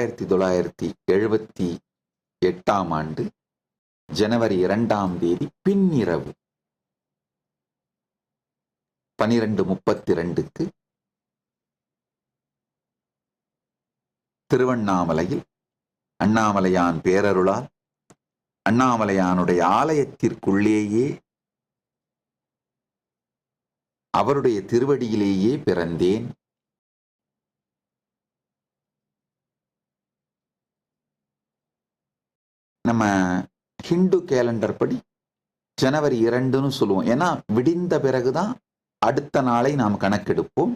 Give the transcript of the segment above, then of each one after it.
ஆயிரத்தி தொள்ளாயிரத்தி எழுபத்தி எட்டாம் ஆண்டு ஜனவரி இரண்டாம் தேதி பின்னிரவு. பனிரெண்டு முப்பத்தி ரெண்டுக்கு திருவண்ணாமலையில் அண்ணாமலையான் பேரருளால் அண்ணாமலையானுடைய ஆலயத்திற்குள்ளேயே அவருடைய திருவடியிலேயே பிறந்தேன். நம்ம ஹிந்து கேலண்டர் படி ஜனவரி இரண்டுன்னு சொல்லுவோம். ஏன்னா விடிந்த பிறகுதான் அடுத்த நாளை நாம் கணக்கெடுப்போம்.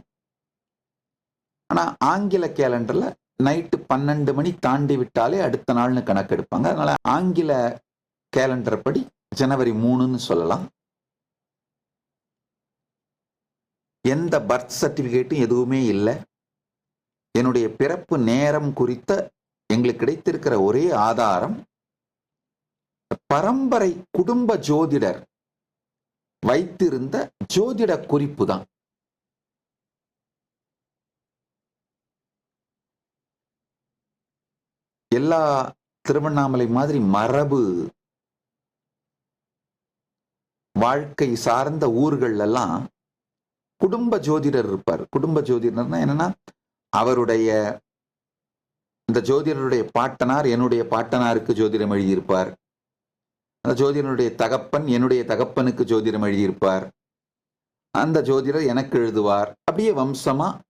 ஆனால் ஆங்கில கேலண்டரில் நைட்டு பன்னெண்டு மணி தாண்டி விட்டாலே அடுத்த நாள்னு கணக்கெடுப்பாங்க. அதனால ஆங்கில கேலண்டர் படி ஜனவரி மூணுன்னு சொல்லலாம். எந்த பர்த் சர்டிஃபிகேட்டும் எதுவுமே இல்லை. என்னுடைய பிறப்பு நேரம் குறித்த எங்களுக்கு கிடைத்திருக்கிற ஒரே ஆதாரம் பரம்பரை குடும்ப ஜோதிடர் வைத்திருந்த ஜோதிட குறிப்பு தான் எல்லா திருவண்ணாமலை மாதிரி மரபு வாழ்க்கை சார்ந்த ஊர்கள்ல எல்லாம் குடும்ப ஜோதிடர் இருப்பார். குடும்ப ஜோதிடர்னா என்னன்னா அவருடைய இந்த ஜோதிடருடைய பாட்டனார் என்னுடைய பாட்டனாருக்கு ஜோதிடம் எழுதியிருப்பார். அந்த ஜோதிடனுடைய தகப்பன் என்னுடைய தகப்பனுக்கு ஜோதிடம் எழுதியிருப்பார். அந்த ஜோதிடர் எனக்கு எழுதுவார். அப்படியே வம்சமா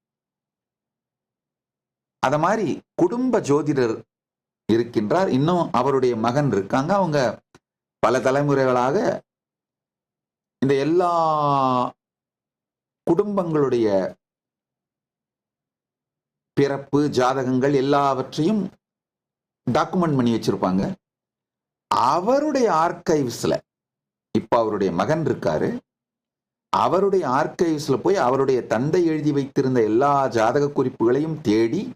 அத மாதிரி குடும்ப ஜோதிடர் இருக்கின்றார். இன்னும் அவருடைய மகன் இருக்காங்க. அவங்க பல தலைமுறைகளாக இந்த எல்லா குடும்பங்களுடைய பிறப்பு ஜாதகங்கள் எல்லாவற்றையும் டாக்குமெண்ட் பண்ணி வச்சிருப்பாங்க. அவருடைய ஆர்கைவ்ஸில் இப்போ அவருடைய மகன் இருக்காரு. அவருடைய ஆர்கைவ்ஸில் போய் அவருடைய தந்தை எழுதி வைத்திருந்த எல்லா ஜாதக குறிப்புகளையும் தேடி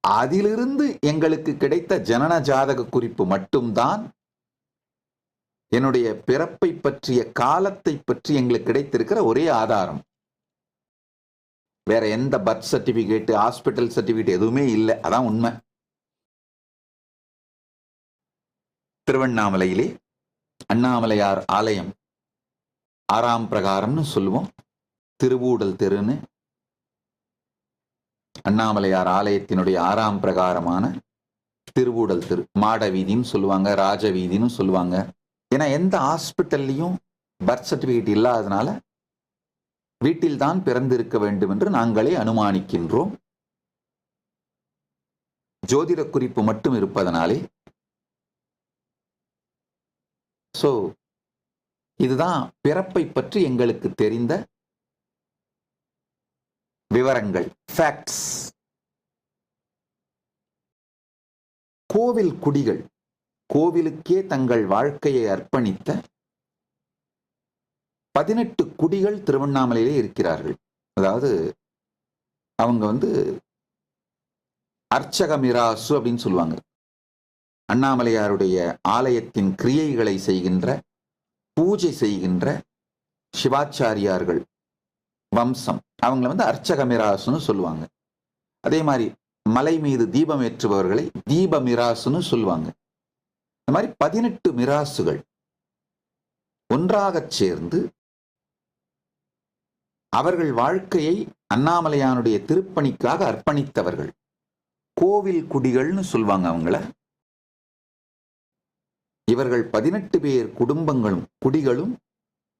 அதிலிருந்து எங்களுக்கு கிடைத்த ஜனன ஜாதக குறிப்பு மட்டும்தான் என்னுடைய பிறப்பை பற்றிய காலத்தை பற்றி எங்களுக்கு கிடைத்திருக்கிற ஒரே ஆதாரம். வேற எந்த பர்த் சர்டிபிகேட்டு ஹாஸ்பிட்டல் சர்டிபிகேட் எதுவுமே இல்லை. அதான் உண்மை. திருவண்ணாமலையிலே அண்ணாமலையார் ஆலயம் ஆறாம் பிரகாரம்னு சொல்லுவோம். திருவூடல் தெருன்னு. அண்ணாமலையார் ஆலயத்தினுடைய ஆறாம் பிரகாரமான திருவூடல் தெரு மாட வீதின்னு சொல்லுவாங்க ராஜ வீதின்னு சொல்லுவாங்க. ஏன்னா எந்த ஹாஸ்பிட்டல்லையும் பர்த் சர்டிஃபிகேட் இல்லாததுனால வீட்டில் தான் பிறந்திருக்க வேண்டும் என்று நாங்களே அனுமானிக்கின்றோம். ஜோதிட குறிப்பு மட்டும் இருப்பதனாலே சோ இதுதான் பிறப்பை பற்றி எங்களுக்கு தெரிந்த விவரங்கள் ஃபேக்ட்ஸ் கோவில் குடிகள் கோவிலுக்கே தங்கள் வாழ்க்கையை அர்ப்பணித்த பதினெட்டு குடிகள் திருவண்ணாமலையிலே இருக்கிறார்கள். அதாவது அவங்க வந்து அர்ச்சக மிராசு அப்படின்னு சொல்லுவாங்க. அண்ணாமலையாருடைய ஆலயத்தின் கிரியைகளை செய்கின்ற பூஜை செய்கின்ற சிவாச்சாரியார்கள் வம்சம். அவங்கள வந்து அர்ச்சக மிராசுன்னு சொல்லுவாங்க. அதே மாதிரி மலை மீது தீபம் ஏற்றுபவர்களை தீப மிராசுன்னு சொல்லுவாங்க. இந்த மாதிரி பதினெட்டு மிராசுகள் ஒன்றாகச் சேர்ந்து அவர்கள் வாழ்க்கையை அண்ணாமலையானுடைய திருப்பணிக்காக அர்ப்பணித்தவர்கள். கோவில் குடிகள்னு சொல்லுவாங்க அவங்கள. இவர்கள் பதினெட்டு பேர் குடும்பங்களும் குடிகளும்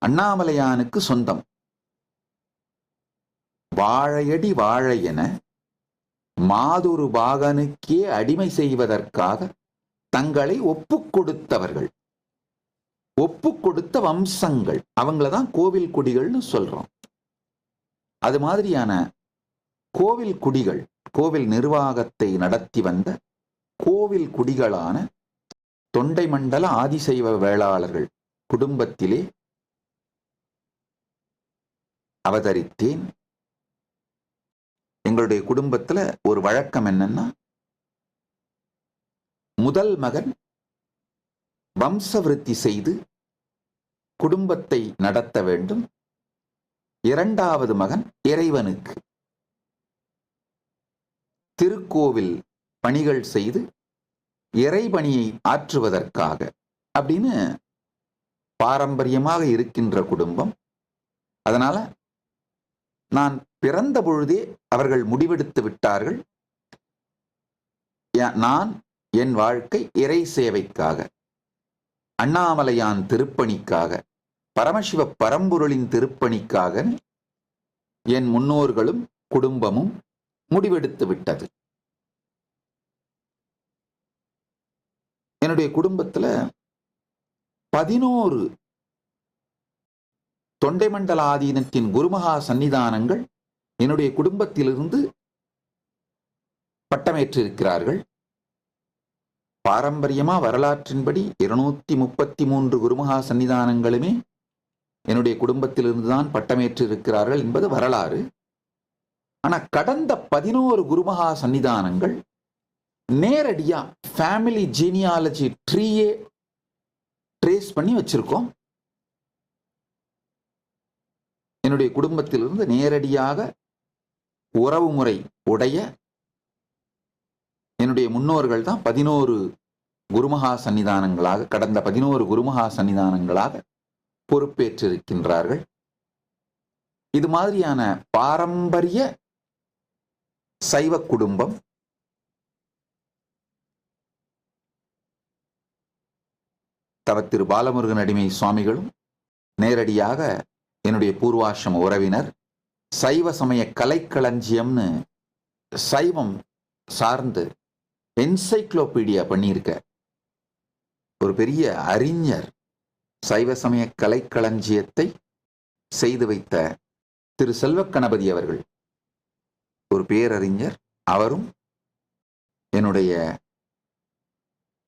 அண்ணாமலையானுக்கு சொந்தம். வாழையடி வாழை என மாதுரு பாகனுக்கே அடிமை செய்வதற்காக தங்களை ஒப்புக் கொடுத்தவர்கள். ஒப்பு கொடுத்த வம்சங்கள். அவங்கள தான் கோவில் குடிகள்னு சொல்றோம். அது மாதிரியான கோவில் குடிகள் கோவில் நிர்வாகத்தை நடத்தி வந்த கோவில் குடிகளான தொண்டை மண்டல ஆதிசைவ வேளாளர்கள் குடும்பத்திலே அவதரித்தேன். எங்களுடைய குடும்பத்துல ஒரு வழக்கம் என்னன்னா முதல் மகன் வம்சவிருத்தி செய்து குடும்பத்தை நடத்த வேண்டும். இரண்டாவது மகன் இறைவனுக்கு. திருக்கோவில் பணிகள் செய்து இறைபணியை ஆற்றுவதற்காக அப்படின்னு பாரம்பரியமாக இருக்கின்ற குடும்பம். அதனால நான் பிறந்த பொழுதே அவர்கள் முடிவெடுத்து விட்டார்கள். நான் என் வாழ்க்கை இறை சேவைக்காக அண்ணாமலையான் திருப்பணிக்காக பரமசிவ பரம்பொருளின் திருப்பணிக்காக என் முன்னோர்களும் குடும்பமும் முடிவெடுத்து விட்டது. என்னுடைய குடும்பத்துல பதினோரு தொண்டை மண்டல ஆதீனத்தின் குருமகா சன்னிதானங்கள் என்னுடைய குடும்பத்திலிருந்து பட்டமேற்றிருக்கிறார்கள். பாரம்பரியமா வரலாற்றின்படி இருநூத்தி முப்பத்தி மூன்று குருமகா சன்னிதானங்களுமே என்னுடைய குடும்பத்திலிருந்து தான் பட்டமேற்று இருக்கிறார்கள் என்பது வரலாறு. ஆனா கடந்த பதினோரு குருமகா சன்னிதானங்கள் நேரடியாக ஃபேமிலி ஜீனியாலஜி ட்ரீயே ட்ரேஸ் பண்ணி வச்சிருக்கோம். என்னுடைய குடும்பத்திலிருந்து நேரடியாக உறவுமுறை உடைய என்னுடைய முன்னோர்கள் தான் பதினோரு குருமகா சன்னிதானங்களாக கடந்த பதினோரு குருமகா சன்னிதானங்களாக பொறுப்பேற்றிருக்கின்றார்கள். இது மாதிரியான பாரம்பரிய சைவ குடும்பம் தவத்திரு பாலமுருகன் அடிமை சுவாமிகளும் நேரடியாக என்னுடைய பூர்வாசிரம உறவினர் சைவ சமய கலைக்களஞ்சியம்னு சைவம் சார்ந்து என்சைக்ளோபீடியா பண்ணியிருக்க ஒரு பெரிய அறிஞர் சைவ சமய கலைக்களஞ்சியத்தை செய்து வைத்த திரு செல்வக்கணபதி அவர்கள். ஒரு பேரறிஞர் அவரும் என்னுடைய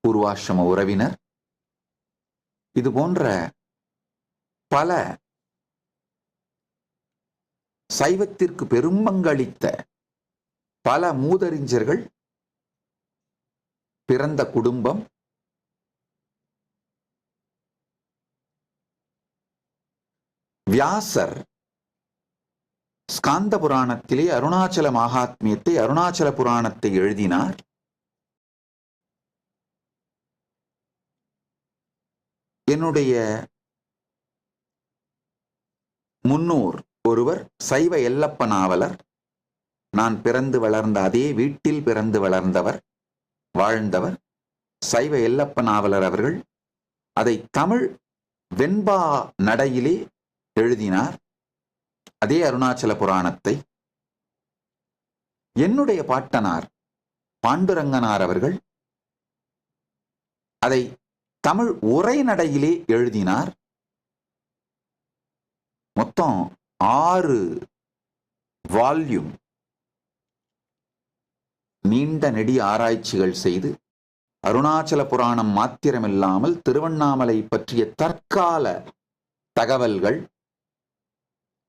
பூர்வாசிரம உறவினர். இது போன்ற பல சைவத்திற்கு பெரும்பங்களித்த பல மூதறிஞர்கள் பிறந்த குடும்பம் வியாசர் ஸ்காந்த புராணத்திலே அருணாச்சல மகாத்மியத்தை அருணாச்சல புராணத்தை எழுதினார். என்னுடைய முன்னோர் ஒருவர் சைவ எல்லப்ப நாவலர். நான் பிறந்து வளர்ந்த அதே வீட்டில் பிறந்து வளர்ந்தவர் வாழ்ந்தவர். சைவ எல்லப்ப நாவலர் அவர்கள் அதை தமிழ் வெண்பா நடையிலே எழுதினார். அதே அருணாச்சல புராணத்தை. என்னுடைய பாட்டனார் பாண்டுரங்கனார் அவர்கள் அதை தமிழ் உரைநடையிலே எழுதினார். மொத்தம் ஆறு வால்யூம் நீண்ட நெடிய ஆராய்ச்சிகள் செய்து அருணாச்சல புராணம் மாத்திரமில்லாமல் திருவண்ணாமலை பற்றிய தற்கால தகவல்கள்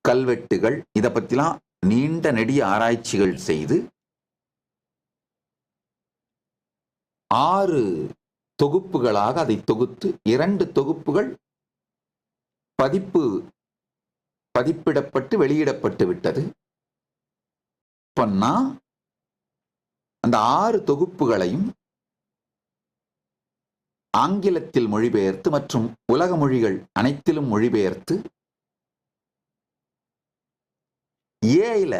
கல்வெட்டுகள் இதை பற்றிலாம் நீண்ட நெடிய ஆராய்ச்சிகள் செய்து ஆறு தொகுப்புகளாக அதை தொகுத்து இரண்டு தொகுப்புகள் பதிப்பு பதிப்பிடப்பட்டு வெளியிடப்பட்டு விட்டது. இப்ப அந்த ஆறு தொகுப்புகளையும் ஆங்கிலத்தில் மொழிபெயர்த்து மற்றும் உலக மொழிகள் அனைத்திலும் மொழிபெயர்த்து ஏஐல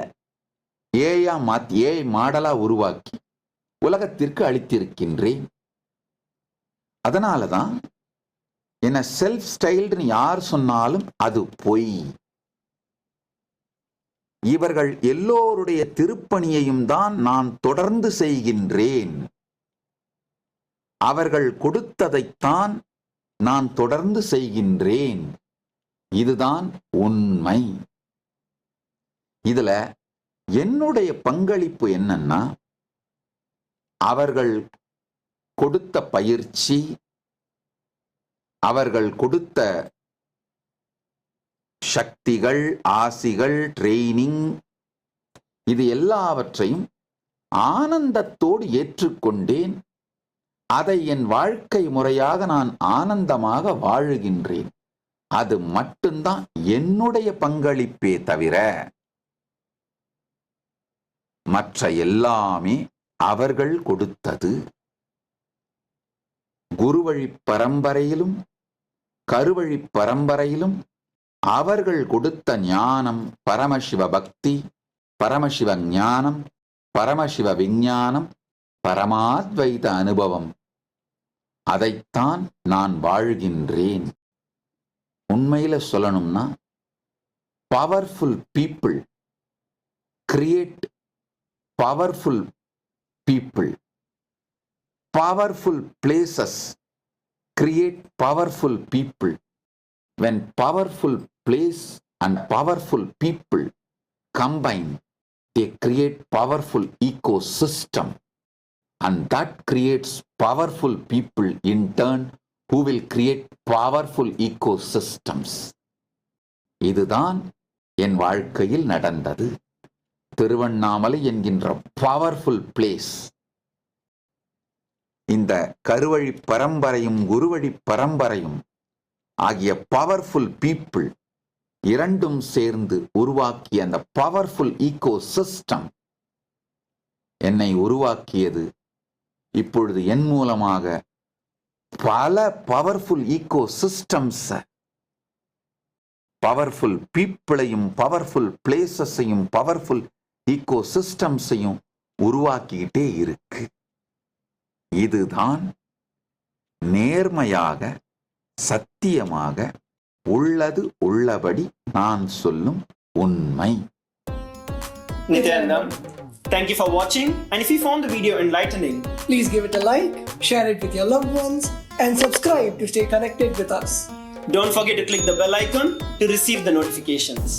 ஏயா மாத் ஏஐ மாடலா உருவாக்கி உலகத்திற்கு அளித்திருக்கின்றேன். அதனால தான் என்ன செல்ஃப் ஸ்டைல்டுன்னு யார் சொன்னாலும் அது பொய். இவர்கள் எல்லோருடைய திருப்பணியையும் தான் நான் தொடர்ந்து செய்கின்றேன். அவர்கள் கொடுத்ததைத்தான் நான் தொடர்ந்து செய்கின்றேன். இதுதான் உண்மை. இதுல என்னுடைய பங்களிப்பு என்னன்னா அவர்கள் கொடுத்த பயிற்சி அவர்கள் கொடுத்த சக்திகள் ஆசிகள் ட்ரெய்னிங் இது எல்லாவற்றையும் ஆனந்தத்தோடு ஏற்றுக்கொண்டேன். அதை என் வாழ்க்கை முறையாக நான் ஆனந்தமாக வாழுகின்றேன். அது மட்டும்தான் என்னுடைய பங்களிப்பே தவிர மற்ற எல்லாமே அவர்கள் கொடுத்தது. குருவழி பரம்பரையிலும் கருவழி பரம்பரையிலும் அவர்கள் கொடுத்த ஞானம் பரமசிவ பக்தி பரமசிவ ஞானம் பரமசிவ விஞ்ஞானம் பரமாத்வைத அனுபவம். அதைத்தான் நான் வாழ்கின்றேன். உண்மையில சொல்லணும்னா powerful people create powerful people powerful places create powerful people when powerful place and powerful people combine they create powerful ecosystem and that creates powerful people in turn who will create powerful ecosystems இதுதான் என் வாழ்க்கையில் நடந்தது திருவண்ணாமலை என்கின்ற powerful place இந்த கருவழி பரம்பரையும் குருவழி பரம்பரையும் ஆகிய powerful people இரண்டும் சேர்ந்து உருவாக்கிய அந்த பவர்ஃபுல் ஈகோ சிஸ்டம் என்னை உருவாக்கியது. இப்பொழுது என் மூலமாக பல பவர்ஃபுல் ஈகோ சிஸ்டம்ஸ் பவர்ஃபுல் பீப்புளையும் பவர்ஃபுல் பிளேசஸையும் பவர்ஃபுல் ஈகோ சிஸ்டம்ஸையும் உருவாக்கிக்கிட்டே இருக்கு. இதுதான் நேர்மையாக சத்தியமாக உள்ளது உள்ளபடி நான் சொல்லும் உண்மை Nithyanandam thank you for watching. And if you found the video enlightening, Please give it a like, share it with your loved ones, and subscribe to stay connected with us. don't forget to click the bell icon to receive the notifications.